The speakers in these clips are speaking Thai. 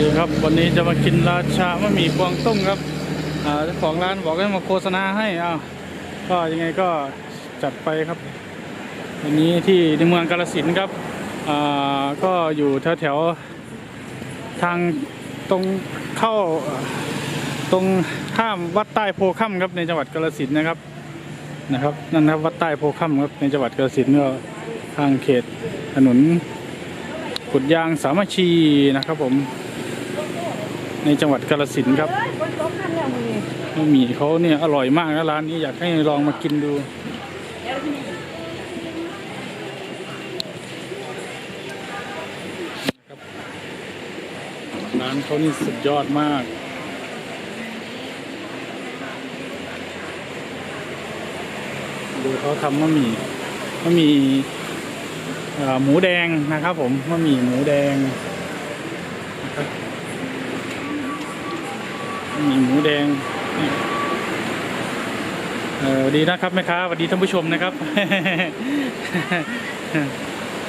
ดีครับวันนี้จะมากินราชาบะหมี่กวางตุ้งครับเจ้าของร้านบอกให้มาโฆษณาให้อ้าวก็ยังไงก็จัดไปครับวันนี้ที่ในเมืองกาฬสินครับอ่าก็อยู่แถวแถวๆทางตรงเข้าตรงข้ามวัดใต้โพค่ำครับในจังหวัดกาฬสินนะครับนะครับนั่นนะครับวัดใต้โพค่ำครับในจังหวัดกาฬสินก็ทางเขตถนนกุดยางสามัคคีนะครับผม ในจังหวัดกาฬสินครับบะหมี่เขาเนี่ยอร่อยมากนะร้านนี้อยากให้ลองมากินดูร้านเขานี่สุดยอดมากดูเขาทำบะหมี่บะหมี่หมูแดงนะครับผมบะหมี่หมูแดงนะครับ มี่หมูแดงนี่เออสวัสดีนะครับแม่ค้าสวัสดีท่านผู้ชมนะครับ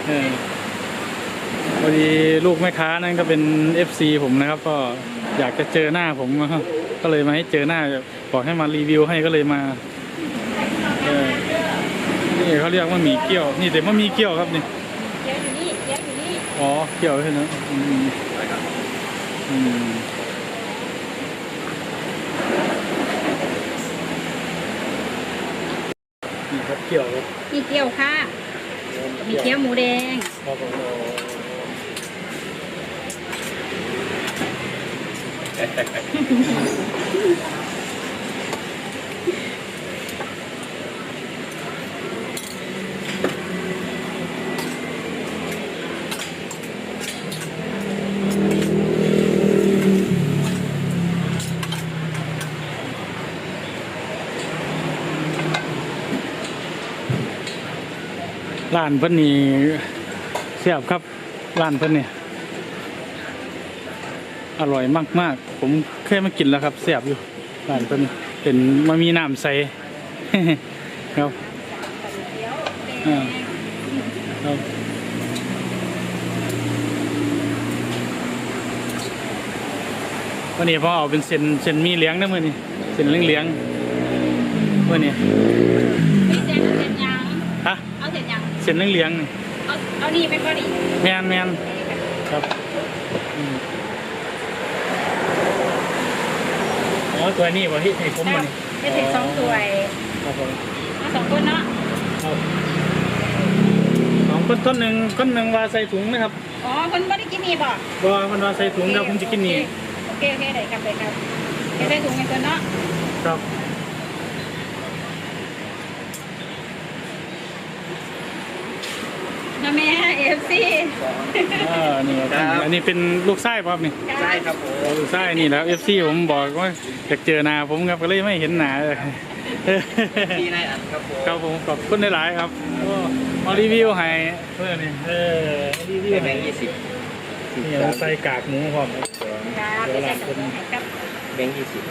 เออพอดีลูกแม่ค้านั่นก็เป็น FC ผมนะครับ ก็อยากจะเจอหน้าผมก็เลยมาให้เจอหน้าบอกให้มารีวิวให้ก็เลยมาเออนี่เขาเรียกว่าหมี่เกี๊ยว นี่แต่ว่ามีเกี๊ยวครับนี่เดี๋ยวอยู่นี่เดี๋ยวอยู่นี่อ๋อเกี่ยวใช่ไหมอืมอืมนี่ครับ เกี่ยวครับมีเกี๊ยวค่ะ มีเกี๊ยวหมูแดง ครับผม ร้านเพิ่นนี่เสียบครับร้านเพิ่นนี่อร่อยมากๆ ผมเคยมากินแล้วครับเสียบอยู่ร้านเพิ่นเป็นมันมีน้ำใสครับอ่าครับวันนี้พอเอาเป็นเส้นเส้นมีเลี้ยงนะมือนี้เส้นเลี้ยงๆมื่อนี้มีเส้นเส้นยาง ฮะ เอาเส้นยางเส้นเหลี้ยงๆนี่เอาเอานี่เป็นบะหมี่แมนแมนครับอืมอ๋อตัวนี้วะที่ให้ผมมันเป็นเส้นสองถ้วยครับผมเอาสองคนเนาะครับสองคนต้นหนึ่งก้นหนึ่งว่าใส่ถุงนะครับอ๋อคนไม่ได้กินนี่ป่ะว่ามันว่าใส่ถุงครับผมจะกินนี่โอเคโอเคได้ครับได้ครับเดี๋ยวได้ถุงกันตัวเนาะครับ นะแม่เอฟซีอ่านี่ครับ อันนี้เป็นลูกไส้ป่ะครับนี่ใช่ครับผมลูกไส้นี่แล้วเอฟซีผมบอกว่าอยากเจอหน้าผมครับก็เลยไม่เห็นหน้าเลยพี่นายอัดครับผมครับผมขอบคุณหลายๆครับก็มารีวิวให้เพื่อนนี่เออรีวิวแบให้งค์ยี่สิบนี่เราใส่กากหมูพร้อมครับครับไปใส่ถุงให้ครับแบงค์ยี่สิบ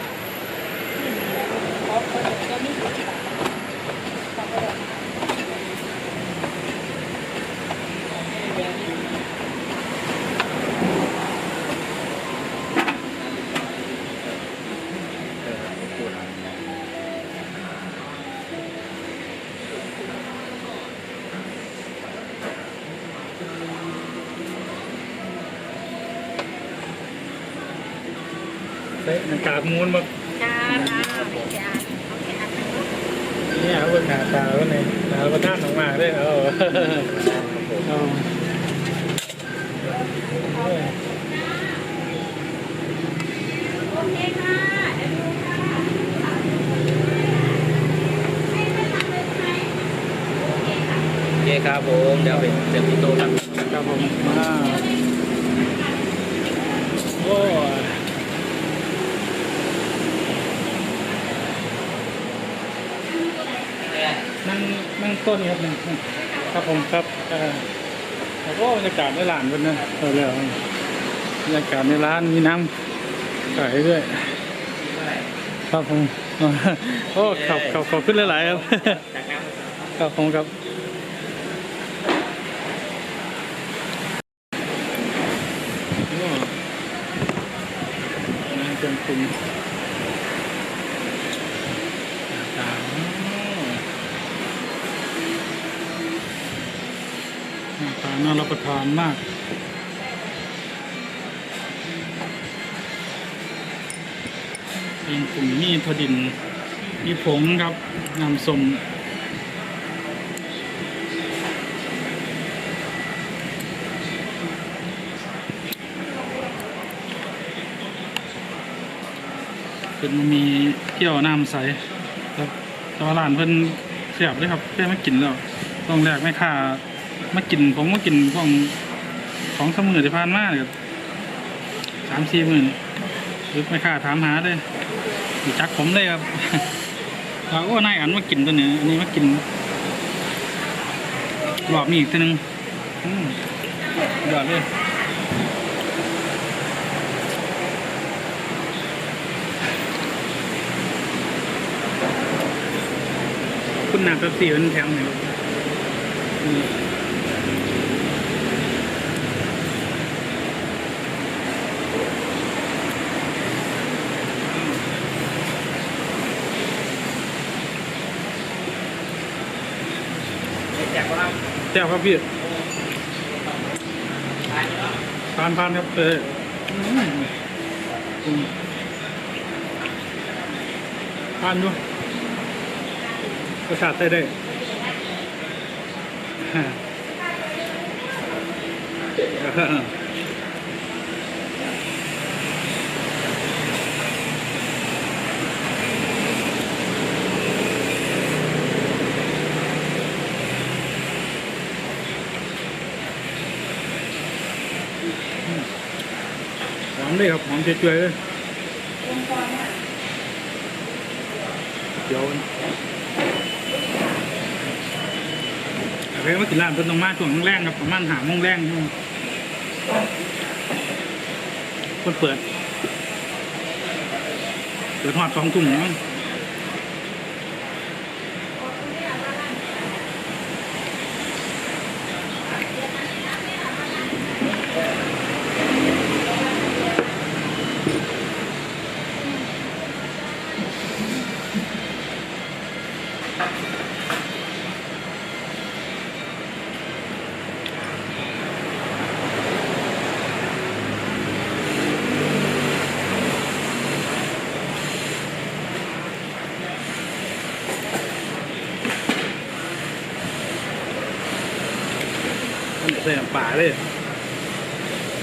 ขอคนตัวนี้ขอที่บ้านข ส่กากหมูมาครับอ่าไม่จาเนี่ยเอาเป็นหนาตาแล้วนี่หน้าประทานออกมาด้วยเอาเอาโอเคค่ะเดี๋ยวดูค่ะโอเคครับผมเดี๋ยวเป็นเดี๋ยวพี่โตครับครับผมอ่าโอ้ นั่งต้นครับนั่งครับผมครับเอ่อแล้วก็บรรยากาศในร้านเป็นนะเออแล้วบรรยากาศในร้านมีน้ำใสด้วยครับผมโอ้ขอบขอบขอบขึ้นหลายๆครับจากน้ำครับผมครับเครื่องปรุงต่างๆห น่ารับประทานมากเครื่องปรุงนี่ถั่วดินมีผงครับน้ำส้มเป็นมีเที่ยวน้ำใสครับตว่าร้านเพิ่นเสียบเลยครับเพื่อมากินแล้ว ต้องแรกไม่ค่า มากินผมมากินของของสมือที่ผ่านมาเนี่ยครับสามสี่หมื่นหรือไม่ค่าถามหาเลยจักผมเลยครับเราก็นายอันมากินตัวเนี้ยอันนี้มากินรอบนี้อีกตัวหนึงยอดเลยคุณหนักกับสี่มันแพงหน่อยครับอืมแจ่ว ครับพี่ทานทานครับเอออืมอืมทานดูรสชาติได้ได้ฮะ หอมเลยครับหอมเฉยเลยเดี๋ยวโอเคมากินร้านเพิ่นต้องมาช่วงแรงครับประมาณหาโมงแรงนู่นคนเปิดเปิดหอดสองทุ่มเนาะ มันใส่น้ำปลาเลย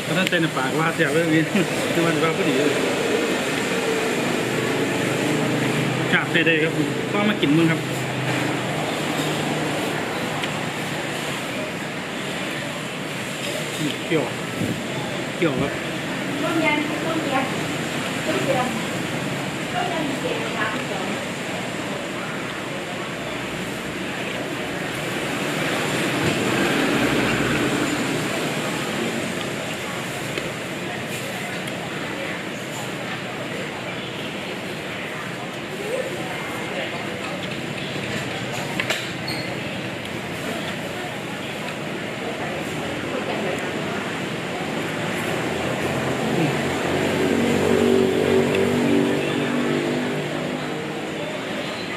เพราะนั้นใส่น้ำปลาว่าเสียเรื่องนี้คือมันว่าพอดีเลยกาบใส่ได้ครับผมก็มากินมึงครับนี่เกี่ยวเกี่ยวครับต้มยำต้มยำต้มยำต้มยำเจ็ดสามส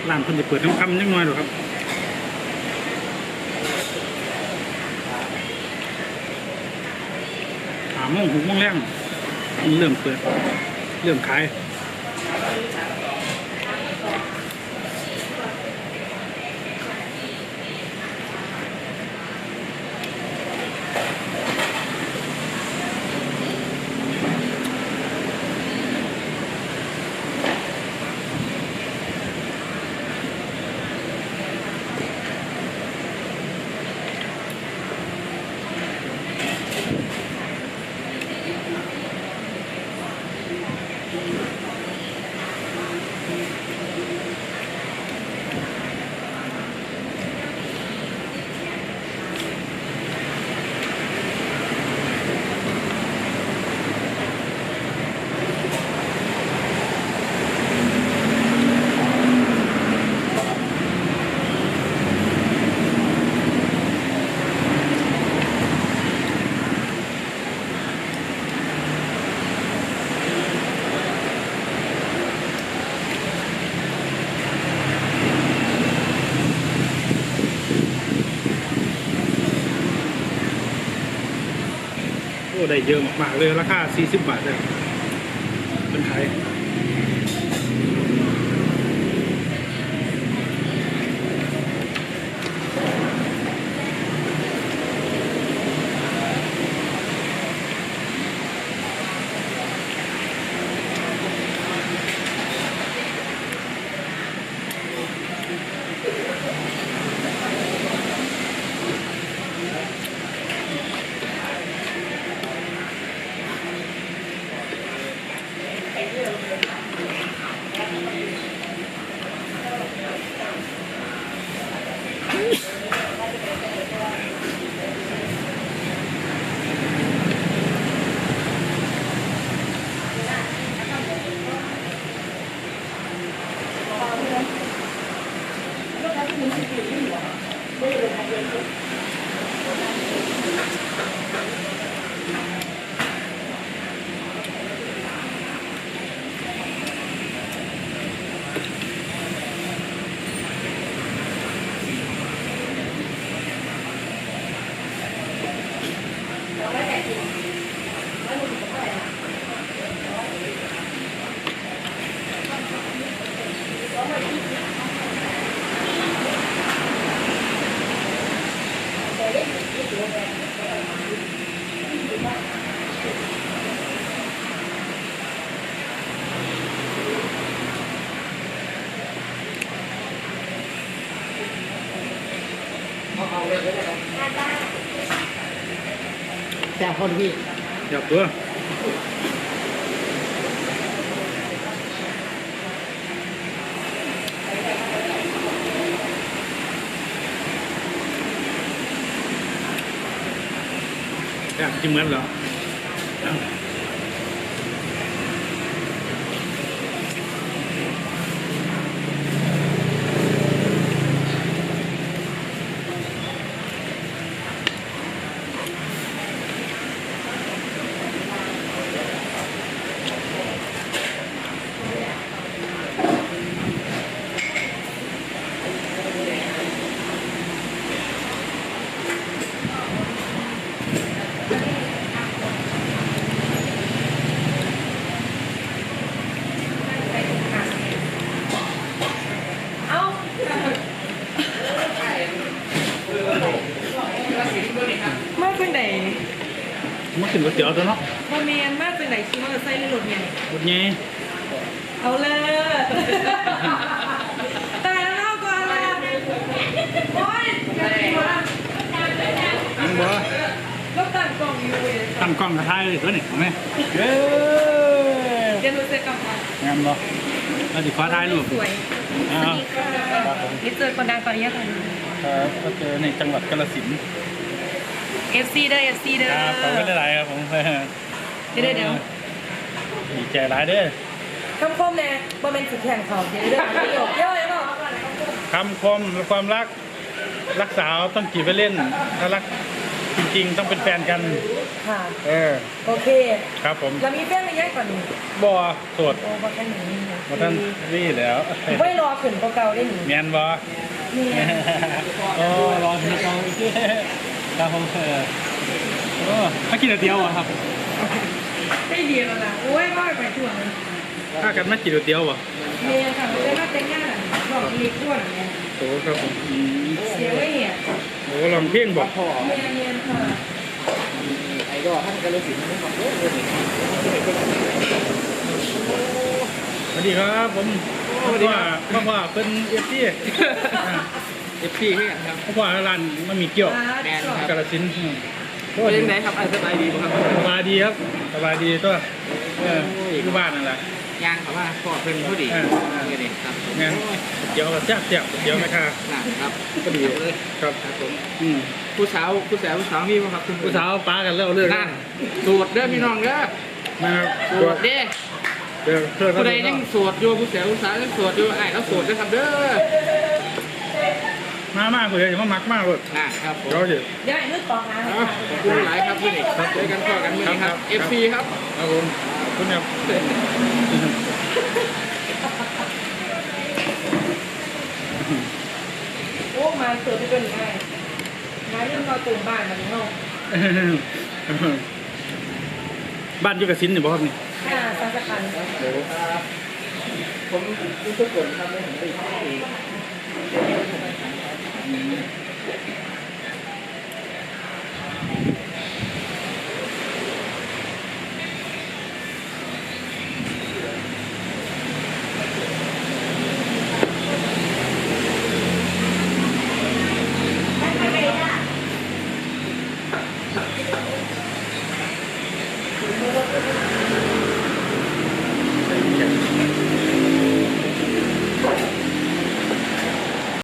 ร้านเพิ่นจะเปิดค่ำๆนิดหน่อยหรอครับหาโมงหกโมงแรงเริ่มเปิด เริ่มขาย ได้เยอะมากๆเลยราคา40บาทเลยเป็นขาย แซ่บคนพี่อยากตัวอยากกินเหมือนเหรอ มากินก๋วยเตี๋ยวตัวเนาะโมเมนมาเป็นไหนคิดว่าจะใส่ในรถเนี่ยหมดไงเอาเลยแต่เล่าก่อนละโอ้ยจะดีวะอันบ่รถตั้งกล่องอยู่เลยตั้งกล้องกระทายเลยตัวนี้เห็นไหมเย้เดี๋ยวหนูจะกลับมางามบ่เราจะขอถ่ายรูปสวยอ่านี่เจอคนดังตอนนี้ค่ะครับก็เจอในจังหวัดกาฬสินธุ์ FC เด้อ FC เด้อครับขอบคุณหลายๆครับผมเดี๋ยวเดี๋ยวดีใจหลายเด้อคำคมแน่บ่เป็นสิแข่งเขาเดี๋ยวเดี๋ยวประโยคเยอะเลยเนาะคำคมและความรักรักสาวต้องจีบไปเล่น ถ้ารักจริงๆ ต้องเป็นแฟนกัน ค่ะ เออ โอเค ครับผมเรามีแฟนระยะก่อนนี้บอโสดโอ้บ่แค่นี้มาท่านรีแล้วไม่รอขึ้นกว่าเก่าได้หนิเมียนบอนี่โอ้รอถึงกองอีกที ครับผมเออโอ้มากินก๋วยเตี๋ยวเหรอครับ ได้ดีแล้วนะโอ้ยว่าไปทั่วเลยถ้ากันมากินก๋วยเตี๋ยวเหรอเมียค่ะไม่ได้มาแต่งงานอะบอกเล็กอ้วนเนี่ยโอ้ครับผมอืมเสียไว้เนี่ยโอ้ลองเพ่งบอกพ่อเมียเมียค่ะไอ้ดอกท่านกระสินธุ์นะครับเด้อเด้อสวัสดีครับผมพ่อว่าพ่อว่าเป็นเอฟซี เอฟซีให้กันครับพ่อว่าร้านมันมีเกี่ยวแมนครับกาลสินธุ์อืมเป็นยังไงครับไอ้สบายดีบ่ครับสบายดีครับสบายดีตัวเอออยู่บ้านนั่นแหละย่างครับว่าพ่อเป็นผู้ดีเออนี่นี่ครับงั้นเดี๋ยวกับแซ่บแซ่บเดี๋ยวไหมครับนะครับก็ดีเลยครับครับผมอืมผู้สาวผู้สาวผู้สาวมีบ่ครับคุณผู้สาวป้ากันแล้วเลิกนั่นสูตรเด้อพี่น้องเด้อนะครับสูตรเด้เดี๋ยวเพื่อนผู้ใดยังโสดอยู่ผู้สาวผู้สาวยังโสดอยู่ไอ้แล้วโสดนะครับเด้อ มามากเลยอย่ามามักมากเลยนะครับผมเราเดี๋ยวเดี๋ยวไอ้นึกต่อหาเอาขอบคุณหลายครับพี่นี่ครับเจอกันพ่อกันมื้อนี้ครับ FC ครับ ครับผมขอบคุณครับโอ้มาเติมไปเป็นไงมาเรื่องเราตื่นบ้านมาเนาะบ้านอยู่กับสินอยู่บ่ครับนี่อ่าสังสคันเดี๋ยวครับผมรู้สึกกดครับไม่เห็นไป อีกที